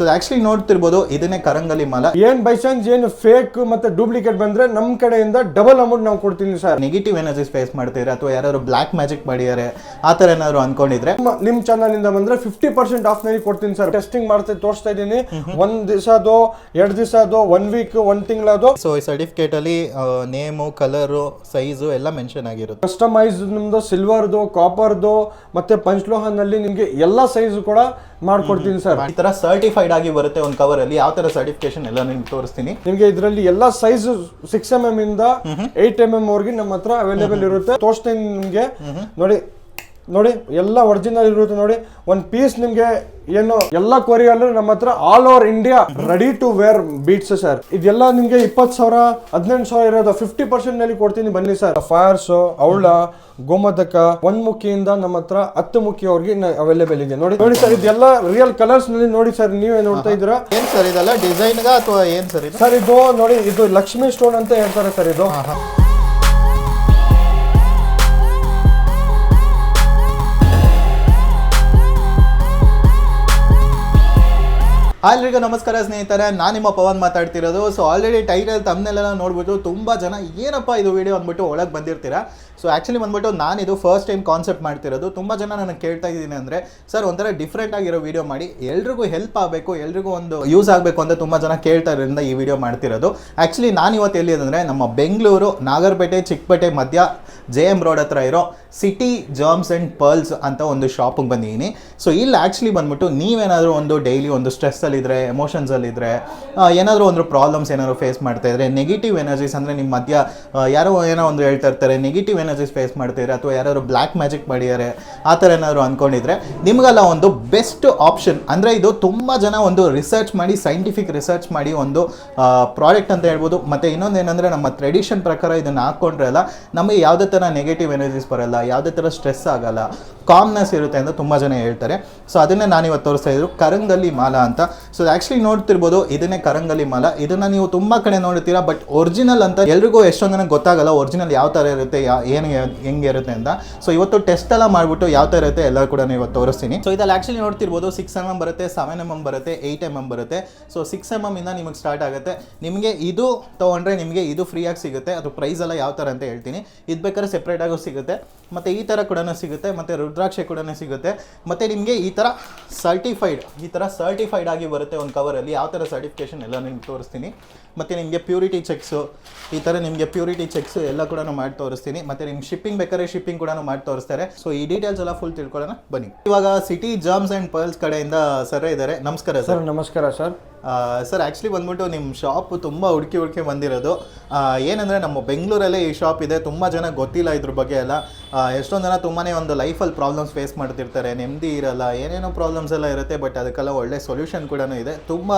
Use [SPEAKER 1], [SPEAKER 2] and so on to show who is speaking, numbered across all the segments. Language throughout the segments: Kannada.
[SPEAKER 1] ಸೊ ಆಕ್ಚುಲಿ ನೋಡ್ತಿರ್ಬೋದು ಇದನ್ನೇ ಕರಂಗಲಿ ಮಾಲ.
[SPEAKER 2] ಏನ್ ಬೈ ಚಾನ್ಸ್ ಏನು ಫೇಕ್ ಮತ್ತೆ ಡೂಪ್ಲಿಕೇಟ್ ಬಂದ್ರೆ ನಮ್ ಕಡೆಯಿಂದ ಡಬಲ್ ಅಮೌಂಟ್ ನಾವು ಕೊಡ್ತೀನಿ ಸರ್
[SPEAKER 1] ನೆಗೆಟಿವ್ ಎನರ್ಜಿ ಫೇಸ್ ಮಾಡ್ತಿದ್ರೆ ಅಥವಾ ಯಾರಾದ್ರು ಬ್ಲಾಕ್ ಮ್ಯಾಜಿಕ್ ಮಾಡಿದ್ದಾರೆ ಆ ತರ ಏನಾದ್ರು ಅನ್ಕೊಂಡಿದ್ರೆ?
[SPEAKER 2] ನಿಮ್ ಚಾನಲ್ ಇಂದ ಬಂದ್ರೆ ಫಿಫ್ಟಿ ಪರ್ಸೆಂಟ್ ಆಫ್ನಲ್ಲಿ ಕೊಡ್ತೀನಿ ಸರ್ ಟೆಸ್ಟಿಂಗ್ ಮಾಡ್ತಾ ತೋರಿಸ್ತಾ ಇದ್ದೀನಿ. ಒಂದ್ ದಿವಸದು ಎರಡ್ ದಿವಸದು ಒನ್ ವೀಕ್ ಒಂದ್ ತಿಂಗಳದು.
[SPEAKER 1] ಸೊ ಈ ಸರ್ಟಿಫಿಕೇಟ್ ಅಲ್ಲಿ ನೇಮು ಕಲರು ಸೈಜು ಎಲ್ಲ ಮೆನ್ಷನ್ ಆಗಿರುತ್ತೆ.
[SPEAKER 2] ಕಸ್ಟಮೈಸ್ ನಿಮ್ದು ಸಿಲ್ವರ್ದು ಕಾಪರ್ದು ಮತ್ತೆ ಪಂಚ್ಲೋಹನಲ್ಲಿ ನಿಮ್ಗೆ ಎಲ್ಲಾ ಸೈಜ್ ಕೂಡ ಮಾಡ್ಕೊಡ್ತೀನಿ ಸರ್.
[SPEAKER 1] ಈ ತರ ಸರ್ಟಿಫೈಡ್ ಆಗಿ ಬರುತ್ತೆ ಒಂದು ಕವರ್ ಅಲ್ಲಿ. ಯಾವ ತರ ಸರ್ಟಿಫಿಕೇಶನ್ ಎಲ್ಲ ನಿಮ್ಗೆ ತೋರಿಸ್ತೀನಿ.
[SPEAKER 2] ನಿಮಗೆ ಇದರಲ್ಲಿ ಎಲ್ಲ ಸೈಜ್ ಸಿಕ್ಸ್ ಎಂ ಎಂ ಇಂದ ಏಟ್ ಎಂ ಎಂ ವರೆಗೆ ನಮ್ಮ ಹತ್ರ ಅವೈಲೇಬಲ್ ಇರುತ್ತೆ. ತೋರಿಸ್ತೀನಿ ನಿಮಗೆ. ನೋಡಿ ನೋಡಿ ಎಲ್ಲ ಒರಿಜಿನಲ್ ಇರುತ್ತೆ ನೋಡಿ. ಒಂದು ಪೀಸ್ ನಿಮ್ಗೆ ಏನು ಎಲ್ಲ ಕೊರಿಯಲ್ಲೂ ನಮ್ಮ ಹತ್ರ all over India ready to wear beads sir ಇದೆಲ್ಲ ನಿಮ್ಗೆ ಇಪ್ಪತ್ತು ಸಾವಿರ ಹದಿನೆಂಟು ಸಾವಿರ ಇರೋದು. ಫಿಫ್ಟಿ ಪರ್ಸೆಂಟ್ನಲ್ಲಿ ಕೊಡ್ತೀನಿ ಬನ್ನಿ ಸರ್ ಫೈರ್ಸ್ ಅವಳ ಗೋಮದಕ ಒಂದ್ ಮುಖಿಯಿಂದ ನಮ್ಮ ಹತ್ರ ಹತ್ತು ಮುಖಿಯವರೆಗೆ ಅವೈಲೇಬಲ್ ಇದೆ. ನೋಡಿ ನೋಡಿ ಸರ್ ಇದೆಲ್ಲ ರಿಯಲ್ ಕಲರ್ಸ್ನಲ್ಲಿ ನೋಡಿ ಸರ್ ನೀವೇ ನೋಡ್ತಾ ಇದ್ದೀರಾ?
[SPEAKER 1] ಏನ್ ಸರ್ ಇದೆಲ್ಲ ಡಿಸೈನ್ ಅಥವಾ ಏನ್ ಸರ್ ಇದು?
[SPEAKER 2] ಸರ್ ಇದು ನೋಡಿ ಇದು ಲಕ್ಷ್ಮಿ ಸ್ಟೋನ್ ಅಂತ ಹೇಳ್ತಾರೆ ಸರ್ ಇದು.
[SPEAKER 1] ಎಲ್ರಿಗೂ ನಮಸ್ಕಾರ ಸ್ನೇಹಿತರೆ, ನಾನು ನಿಮ್ಮ ಪವನ್ ಮಾತಾಡ್ತಿರೋದು. ಸೊ ಆಲ್ರೆಡಿ ಟೈಟಲ್ ತಮ್ಮನೆಲ್ಲ ನೋಡ್ಬಿಟ್ಟು ತುಂಬ ಜನ ಏನಪ್ಪ ಇದು ವಿಡಿಯೋ ಅಂದ್ಬಿಟ್ಟು ಒಳಗೆ ಬಂದಿರ್ತೀರಾ? ಸೊ ಆ್ಯಕ್ಚುಲಿ ಬಂದ್ಬಿಟ್ಟು ನಾನು ಇದು ಫಸ್ಟ್ ಟೈಮ್ ಕಾನ್ಸೆಪ್ಟ್ ಮಾಡ್ತಿರೋದು. ತುಂಬ ಜನ ನನಗೆ ಕೇಳ್ತಾ ಇದ್ದೀನಿ ಅಂದರೆ, ಸರ್, ಒಂಥರ ಡಿಫ್ರೆಂಟ್ ಆಗಿರೋ ವಿಡಿಯೋ ಮಾಡಿ. ಎಲ್ರಿಗೂ ಹೆಲ್ಪ್ ಆಗಬೇಕು, ಎಲ್ರಿಗೂ ಒಂದು ಯೂಸ್ ಆಗಬೇಕು ಅಂತ ತುಂಬ ಜನ ಕೇಳ್ತಾ ಇರೋದ್ರಿಂದ ಈ ವಿಡಿಯೋ ಮಾಡ್ತಿರೋದು. ಆ್ಯಕ್ಚುಲಿ ನಾನು ಇವತ್ತು ಎಲ್ಲಿ ಅಂದರೆ ನಮ್ಮ ಬೆಂಗಳೂರು, ನಾಗರಪೇಟೆ, ಚಿಕ್ಕಪೇಟೆ ಮಧ್ಯ ಜೆ ಎಂ ರೋಡ್ ಹತ್ರ ಇರೋ ಸಿಟಿ ಜರ್ಮ್ಸ್ ಆ್ಯಂಡ್ ಪರ್ಲ್ಸ್ ಅಂತ ಒಂದು ಶಾಪಿಗೆ ಬಂದಿದ್ದೀನಿ. ಸೊ ಇಲ್ಲಿ ಆ್ಯಕ್ಚುಲಿ ಬಂದ್ಬಿಟ್ಟು ನೀವೇನಾದರೂ ಒಂದು ಡೈಲಿ ಒಂದು ಸ್ಟ್ರೆಸ್ಸಲ್ಲಿದ್ದರೆ ಎಮೋಷನ್ಸಲ್ಲಿದ್ದರೆ ಏನಾದರೂ ಒಂದು ಪ್ರಾಬ್ಲಮ್ಸ್ ಏನಾದರೂ ಫೇಸ್ ಮಾಡ್ತಾ ಇದ್ದರೆ ನೆಗೆಟಿವ್ ಎನರ್ಜೀಸ್ ಅಂದರೆ ನಿಮ್ಮ ಮಧ್ಯ ಯಾರೋ ಏನೋ ಒಂದು ಹೇಳ್ತಾ ಇರ್ತಾರೆ ನೆಗೆಟಿವ್ ಎನರ್ಜೀಸ್ ಫೇಸ್ ಮಾಡ್ತಾ ಇದ್ರೆ, ಅಥವಾ ಯಾರಾದರೂ ಬ್ಲ್ಯಾಕ್ ಮ್ಯಾಜಿಕ್ ಮಾಡಿದ್ದಾರೆ, ಆ ಥರ ಏನಾದರೂ ಅಂದ್ಕೊಂಡಿದ್ರೆ ನಿಮಗೆಲ್ಲ ಒಂದು ಬೆಸ್ಟ್ ಆಪ್ಷನ್ ಅಂದರೆ ಇದು ತುಂಬ ಜನ ಒಂದು ರಿಸರ್ಚ್ ಮಾಡಿ ಸೈಂಟಿಫಿಕ್ ರಿಸರ್ಚ್ ಮಾಡಿ ಒಂದು ಪ್ರಾಡಕ್ಟ್ ಅಂತ ಹೇಳ್ಬೋದು. ಮತ್ತು ಇನ್ನೊಂದು ಏನಂದರೆ ನಮ್ಮ ಟ್ರೆಡಿಷನ್ ಪ್ರಕಾರ ಇದನ್ನು ಹಾಕ್ಕೊಂಡ್ರೆ ಅಲ್ಲ, ನಮಗೆ ಯಾವುದೇ ಥರ ನೆಗೆಟಿವ್ ಎನರ್ಜೀಸ್ ಬರಲ್ಲ, ಯಾವುದೇ ಥರ ಸ್ಟ್ರೆಸ್ ಆಗಲ್ಲ ಕಾಮ್ನೆಸ್ ಇರುತ್ತೆ ಅಂತ ತುಂಬ ಜನ ಹೇಳ್ತಾರೆ. ಸೊ ಅದನ್ನೇ ನಾನು ಇವತ್ತು ತೋರಿಸ್ತಾ ಇದ್ರು ಕರಂಗಲ್ಲಿ ಮಾಲಾ ಅಂತ ಸೊ ಆ್ಯಕ್ಚುಲಿ ನೋಡ್ತಿರ್ಬೋದು, ಇದನ್ನೇ ಕರಂಗಲಿ ಮಾಲ. ಇದನ್ನ ನೀವು ತುಂಬಾ ಕಡೆ ನೋಡ್ತೀರಾ ಬಟ್ ಒರಿಜಿನಲ್ ಅಂತ ಎಲ್ರಿಗೂ ಎಷ್ಟೊಂದು ನನಗೆ ಗೊತ್ತಾಗಲ್ಲ ಒರಿಜಿನಲ್ ಯಾವ ಥರ ಇರುತ್ತೆ, ಯಾ, ಏನು ಹೆಂಗೆ ಇರುತ್ತೆ ಅಂತ. ಸೊ ಇವತ್ತು ಟೆಸ್ಟ್ ಎಲ್ಲ ಮಾಡಿಬಿಟ್ಟು ಯಾವ ಥರ ಇರುತ್ತೆ ಎಲ್ಲ ಕೂಡ ನೀವು ತೋರಿಸ್ತೀನಿ. ಸೊ ಇದಲ್ಲಿ ಆ್ಯಕ್ಚುಲಿ ನೋಡ್ತಿರ್ಬೋದು ಸಿಕ್ಸ್ ಎಂ ಎಂ ಬರುತ್ತೆ ಸೆವೆನ್ ಎಂ ಎಂ ಬರುತ್ತೆ ಏಯ್ಟ್ ಎಂ ಎಂ ಬರುತ್ತೆ. ಸೊ ಸಿಕ್ಸ್ ಎಂ ಎಂ ಇಂದ ನಿಮಗೆ ಸ್ಟಾರ್ಟ್ ಆಗುತ್ತೆ. ನಿಮಗೆ ಇದು ತೊಗೊಂಡ್ರೆ ನಿಮಗೆ ಇದು ಫ್ರೀಯಾಗಿ ಸಿಗುತ್ತೆ. ಅದು ಪ್ರೈಸ್ ಎಲ್ಲ ಯಾವ ಥರ ಅಂತ ಹೇಳ್ತೀನಿ. ಇದು ಬೇಕಾದ್ರೆ ಸೆಪ್ರೇಟಾಗೂ ಸಿಗುತ್ತೆ. ಮತ್ತು ಈ ಥರ ಕೂಡ ಸಿಗುತ್ತೆ, ಮತ್ತು ರುದ್ರಾಕ್ಷಿ ಕೂಡ ಸಿಗುತ್ತೆ. ಮತ್ತು ನಿಮಗೆ ಈ ಥರ ಸರ್ಟಿಫೈಡ್ ಈ ಥರ ಸರ್ಟಿಫೈಡ್ ಆಗಿ ಬರುತ್ತೆ ಒಂದು ಕವರಲ್ಲಿ ಯಾವ ಥರ ಸರ್ಟಿಫಿಕೇಷನ್ ಎಲ್ಲ ನಿಮ್ಗೆ ತೋರಿಸ್ತೀನಿ. ಮತ್ತು ನಿಮಗೆ ಪ್ಯೂರಿಟಿ ಚೆಕ್ಸು ಈ ಥರ ನಿಮಗೆ ಪ್ಯೂರಿಟಿ ಚೆಕ್ಸು ಎಲ್ಲ ಕೂಡ ಮಾಡಿ ತೋರಿಸ್ತೀನಿ. ಮತ್ತು ನಿಮ್ಗೆ ಶಿಪ್ಪಿಂಗ್ ಬೇಕಾದ್ರೆ ಶಿಪ್ಪಿಂಗ್ ಕೂಡ ಮಾಡಿ ತೋರಿಸ್ತಾರೆ. ಸೊ ಈ ಡೀಟೇಲ್ಸ್ ಎಲ್ಲ ಫುಲ್ ತಿಳ್ಕೊಳ್ಳೋಣ. ಬನ್ನಿ. ಇವಾಗ ಸಿಟಿ ಜಾಮ್ಸ್ ಆ್ಯಂಡ್ ಪರ್ಲ್ಸ್ ಕಡೆಯಿಂದ ಸರ್ ಇದ್ದಾರೆ. ನಮಸ್ಕಾರ ಸರ್
[SPEAKER 2] ನಮಸ್ಕಾರ ಸರ್.
[SPEAKER 1] ಸರ್ ಆ್ಯಕ್ಚುಲಿ ಬಂದ್ಬಿಟ್ಟು ನಿಮ್ಮ ಶಾಪ್ ತುಂಬ ಹುಡುಕಿ ಹುಡುಕಿ ಬಂದಿರೋದು. ಏನಂದರೆ ನಮ್ಮ ಬೆಂಗಳೂರಲ್ಲೇ ಈ ಶಾಪ್ ಇದೆ. ತುಂಬ ಜನ ಗೊತ್ತಿಲ್ಲ ಇದ್ರ ಬಗ್ಗೆ ಎಲ್ಲ. ಎಷ್ಟೊಂದು ಜನ ತುಂಬಾ ಒಂದು ಲೈಫಲ್ಲಿ ಪ್ರಾಬ್ಲಮ್ಸ್ ಫೇಸ್ ಮಾಡ್ತಿರ್ತಾರೆ. ನೆಮ್ಮದಿ ಇರಲ್ಲ, ಏನೇನೋ ಪ್ರಾಬ್ಲಮ್ಸ್ ಎಲ್ಲ ಇರುತ್ತೆ ಬಟ್ ಅದಕ್ಕೆಲ್ಲ ಒಳ್ಳೆ ಸೊಲ್ಯೂಷನ್ ಕೂಡ ಇದೆ. ತುಂಬ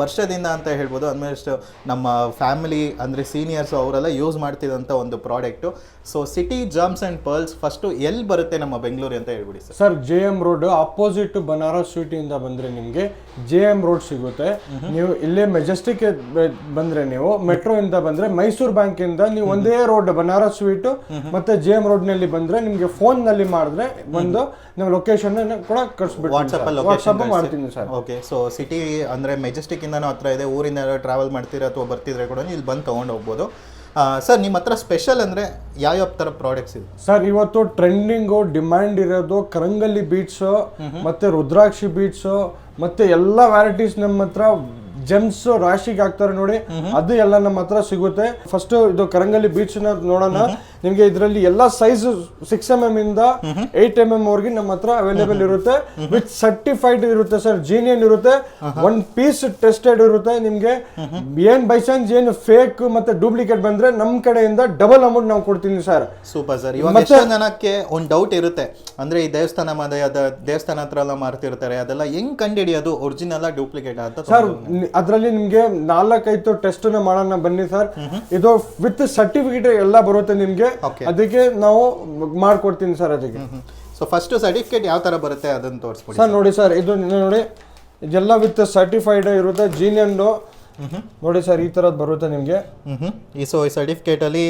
[SPEAKER 1] ವರ್ಷದಿಂದ ಅಂತ ಹೇಳ್ಬೋದು. ಆಲ್ಮೋಸ್ಟ್ ನಮ್ಮ ಫ್ಯಾಮಿಲಿ ಅಂದರೆ ಸೀನಿಯರ್ಸು ಅವರೆಲ್ಲ ಯೂಸ್ ಮಾಡ್ತಿದ್ದಂಥ ಒಂದು product so city gems and pearls first ಎಲ್ಲಿ ಬರುತ್ತೆ ನಮ್ಮ ಬೆಂಗಳೂರು ಅಂತ ಹೇಳ್ಬಿಡಿ sir
[SPEAKER 2] sir J M road opposite Banaras ಸ್ವೀಟಿಂದ ಬಂದರೆ ನಿಮ್ಗೆ ಜೆ ಎಂ ರೋಡ್ ಸಿಗುತ್ತೆ. ನೀವು ಇಲ್ಲೇ ಮೆಜೆಸ್ಟಿಕ್ ಬಂದ್ರೆ ನೀವು ಮೆಟ್ರೋ ಇಂದ ಬಂದ್ರೆ ಮೈಸೂರು ಬ್ಯಾಂಕ್ ಇಂದ ನೀವು ಒಂದೇ ರೋಡ್ ಬನಾರಸ್ ಸ್ವೀಟ್ ಮತ್ತೆ ಜೆ ಎಂ ರೋಡ್ನಲ್ಲಿ ಬಂದ್ರೆ ನಿಮ್ಗೆ ಫೋನ್ನಲ್ಲಿ ಮಾಡಿದ್ರೆ ಒಂದು ನಾವು ಲೊಕೇಶನ್ ಕೂಡ ಕಳಿಸ್ಬಿಟ್ಟು ವಾಟ್ಸಪ್ ಮಾಡ್ತೀನಿ ಸರ್.
[SPEAKER 1] ಓಕೆ ಸೊ ಸಿಟಿ ಅಂದ್ರೆ ಮೆಜೆಸ್ಟಿಕ್ ಇಂದ ಹತ್ರ ಇದೆ. ಊರಿಂದ ಟ್ರಾವೆಲ್ ಮಾಡ್ತೀರಾ ಅಥವಾ ಬರ್ತಿದ್ರೆ ಕೂಡ ಇಲ್ಲಿ ಬಂದು ತಗೊಂಡು ಹೋಗ್ಬೋದು ಸರ್ ನಿಮ್ಮ ಹತ್ರ ಸ್ಪೆಷಲ್ ಅಂದರೆ ಯಾವ್ಯಾವ ಥರ ಪ್ರಾಡಕ್ಟ್ಸ್ ಇದೆ
[SPEAKER 2] ಸರ್ ಇವತ್ತು ಟ್ರೆಂಡಿಂಗು ಡಿಮ್ಯಾಂಡ್ ಇರೋದು ಕರಂಗಲ್ಲಿ ಬೀಟ್ಸು ಮತ್ತೆ ರುದ್ರಾಕ್ಷಿ ಬೀಟ್ಸ್ ಮತ್ತೆ ಎಲ್ಲ ವೆರೈಟೀಸ್ ನಮ್ಮ ಹತ್ರ ಜೆಮ್ಸ್ ರಾಶಿಗೆ ಹಾಕ್ತಾರೆ ನೋಡಿ. ಅದು ಎಲ್ಲ ನಮ್ಮ ಹತ್ರ ಸಿಗುತ್ತೆ. ಫಸ್ಟ್ ಇದು ಕರಂಗಲ್ಲಿ ಬೀಚ್ ನೋಡೋಣ. ನಿಮ್ಗೆ ಇದರಲ್ಲಿ ಎಲ್ಲ ಸೈಜ್ ಸಿಕ್ಸ್ ಎಂ ಎಂ ಇಂದ ಏಟ್ ಎಂ ಎಂ ವರೆಗೆ ನಮ್ಮ ಹತ್ರ ಅವೈಲೇಬಲ್ ಇರುತ್ತೆ. ವಿತ್ ಸರ್ಟಿಫೈಡ್ ಇರುತ್ತೆ ಸರ್ ಜೀನಿಯನ್ ಇರುತ್ತೆ. ಒನ್ ಪೀಸ್ ಟೆಸ್ಟೆಡ್ ಇರುತ್ತೆ ನಿಮಗೆ. ಏನ್ ಬೈ ಚಾನ್ಸ್ ಏನು ಫೇಕ್ ಮತ್ತೆ ಡೂಪ್ಲಿಕೇಟ್ ಬಂದ್ರೆ ನಮ್ಮ ಕಡೆಯಿಂದ ಡಬಲ್ ಅಮೌಂಟ್ ನಾವು ಕೊಡ್ತೀನಿ ಸರ್
[SPEAKER 1] ಸೂಪರ್ ಸರ್ ಇವಾಗ ಜನಕ್ಕೆ ಒಂದು ಡೌಟ್ ಇರುತ್ತೆ. ಅಂದ್ರೆ ಈ ದೇವಸ್ಥಾನ ದೇವಸ್ಥಾನ ಹತ್ರ ಎಲ್ಲ ಮಾರ್ತಿರ್ತಾರೆ. ಅದೆಲ್ಲ ಹೆಂಗ್ ಕಂಡುಹಿಡಿಯೋದು ಒರಿಜಿನಲ್ ಡೂಪ್ಲಿಕೇಟ್ ಅಂತ
[SPEAKER 2] ಸರ್ ಅದರಲ್ಲಿ ನಿಮ್ಗೆ ನಾಲ್ಕೈದು ಟೆಸ್ಟ್ ಮಾಡೋಣ ಬನ್ನಿ ಸರ್ ಇದು ವಿತ್ ಸರ್ಟಿಫಿಕೇಟ್ ಎಲ್ಲ ಬರುತ್ತೆ ನಿಮ್ಗೆ. ಅದಕ್ಕೆ ನಾವು ಮಾಡ್ಕೊಡ್ತೀನಿ ಸರ್ ಅದಕ್ಕೆ.
[SPEAKER 1] ಸೊ ಫಸ್ಟ್ ಸರ್ಟಿಫಿಕೇಟ್ ಯಾವ ತರ ಬರುತ್ತೆ ಅದನ್ನು ತೋರಿಸ್ಬೋದು
[SPEAKER 2] ಸರ್ ನೋಡಿ ಸರ್ ಇದು ನೋಡಿ ಇದೆಲ್ಲ ವಿತ್ ಸರ್ಟಿಫೈಡ್ ಇರುತ್ತೆ ಜೀನಿಯನ್ದು ನೋಡಿ ಸರ್ ಈ ತರದ್ ಬರುತ್ತೆ ನಿಮ್ಗೆ.
[SPEAKER 1] ಈ ಸೊ ಈ ಸರ್ಟಿಫಿಕೇಟಲ್ಲಿ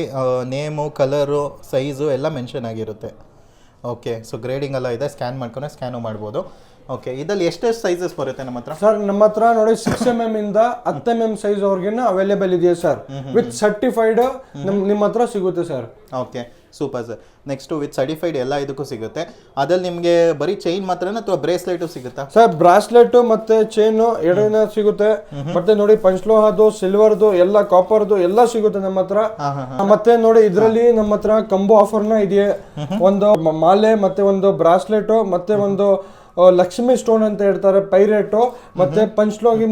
[SPEAKER 1] ನೇಮು ಕಲರು ಸೈಜು ಎಲ್ಲ ಮೆನ್ಷನ್ ಆಗಿರುತ್ತೆ. ಓಕೆ ಸೊ ಗ್ರೇಡಿಂಗ್ ಎಲ್ಲ ಇದೆ ಸ್ಕ್ಯಾನ್ ಮಾಡ್ಕೊಂಡ್ರೆ ಸ್ಕ್ಯಾನು ಮಾಡ್ಬೋದು. ಓಕೆ ಇದರಲ್ಲಿ ಎಷ್ಟೆಷ್ಟು ಸೈಜಸ್ ಬರುತ್ತೆ ನಮ್ಮ ಹತ್ರ?
[SPEAKER 2] ಸರ್ ನಮ್ಮ ಹತ್ರ ನೋಡಿ ಸಿಕ್ಸ್ ಎಂ ಎಂ ಇಂದ ಹತ್ತು ಎಂ ಎಂ ಸೈಜ್ ಅವ್ರಿಗಿನ ಅವೈಲೇಬಲ್ ಇದೆಯಾ ಸರ್ ವಿತ್ ಸರ್ಟಿಫೈಡ್ ನಮ್ ನಿಮ್ಮ ಹತ್ರ ಸಿಗುತ್ತೆ sir
[SPEAKER 1] okay super sir next with certified ಎಲ್ಲ ಇದಕ್ಕೂ ಸಿಗುತ್ತೆ. ಅದ್ರಲ್ಲಿ ನಿಮಗೆ ಬರೀ ಚೈನ್ ಮಾತ್ರನಾ ಅಥವಾ ಬ್ರೇಸ್ಲೆಟು ಸಿಗುತ್ತಾ?
[SPEAKER 2] ಸರ್ ಬ್ರಾಸ್ಲೆಟ್ ಮತ್ತೆ ಚೈನ್ ಎರಡನೇ ಸಿಗುತ್ತೆ. ಮತ್ತೆ ನೋಡಿ ಪಂಚಲೋಹದ್ದು ಸಿಲ್ವರ್ದು ಎಲ್ಲ ಕಾಪರ್ದು ಎಲ್ಲ ಸಿಗುತ್ತೆ ನಮ್ಮ ಹತ್ರ. ಮತ್ತೆ ನೋಡಿ ಇದರಲ್ಲಿ ನಮ್ಮ ಹತ್ರ ಕಂಬೋ ಆಫರ್ನ ಇದೆಯೇ. ಒಂದು ಮಾಲೆ ಮತ್ತೆ ಒಂದು ಬ್ರಾಸ್ಲೆಟು ಮತ್ತೆ ಒಂದು ಲಕ್ಷ್ಮಿ ಸ್ಟೋನ್ ಅಂತ ಹೇಳ್ತಾರೆ ಪೈರೇಟು ಮತ್ತೆ ಪಂಚಲೋಗಿ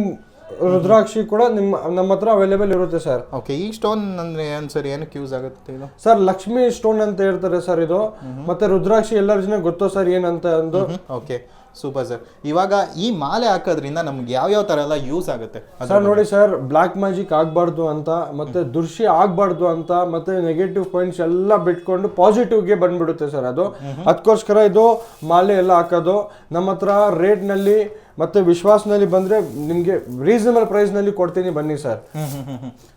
[SPEAKER 2] ರುದ್ರಾಕ್ಷಿ ಕೂಡ ನಿಮ್ಮ ನಮ್ಮ ಹತ್ರ ಅವೈಲೇಬಲ್ ಇರುತ್ತೆ ಸರ್
[SPEAKER 1] ಓಕೆ ಈ ಸ್ಟೋನ್ ಅಂದ್ರೆ ಏನು ಸರ್ ಏನಕ್ಕೆ ಯೂಸ್ ಆಗುತ್ತೆ ಇದು?
[SPEAKER 2] ಸರ್ ಲಕ್ಷ್ಮಿ ಸ್ಟೋನ್ ಅಂತ ಹೇಳ್ತಾರೆ ಸರ್ ಇದು. ಮತ್ತೆ ರುದ್ರಾಕ್ಷಿ ಎಲ್ಲರ ಜನ ಗೊತ್ತೋ ಸರ್ ಏನಂತ ಅಂದು.
[SPEAKER 1] Okay super sir. ಇವಾಗ ಈ ಮಾಲೆ ಹಾಕೋದ್ರಿಂದ ನಮ್ಗೆ ಯಾವ್ಯಾವ ಥರ ಎಲ್ಲ ಯೂಸ್ ಆಗುತ್ತೆ?
[SPEAKER 2] ಸರ್ ನೋಡಿ ಸರ್ ಬ್ಲ್ಯಾಕ್ ಮ್ಯಾಜಿಕ್ ಆಗಬಾರ್ದು ಅಂತ ಮತ್ತೆ ದುರ್ಶಿ ಆಗಬಾರ್ದು ಅಂತ ಮತ್ತೆ ನೆಗೆಟಿವ್ ಪಾಯಿಂಟ್ಸ್ ಎಲ್ಲ ಬಿಟ್ಕೊಂಡು ಪಾಸಿಟಿವ್ಗೆ ಬಂದ್ಬಿಡುತ್ತೆ ಸರ್ ಅದು. ಅದಕ್ಕೋಸ್ಕರ ಇದು ಮಾಲೆ ಎಲ್ಲ ಹಾಕೋದು. ನಮ್ಮ ಹತ್ರ ರೇಟ್ನಲ್ಲಿ ಮತ್ತೆ ವಿಶ್ವಾಸನಲ್ಲಿ ಬಂದ್ರೆ ನಿಮಗೆ ರೀಸನಬಲ್ ಪ್ರೈಸ್ನಲ್ಲಿ ಕೊಡ್ತೀನಿ ಬನ್ನಿ sir.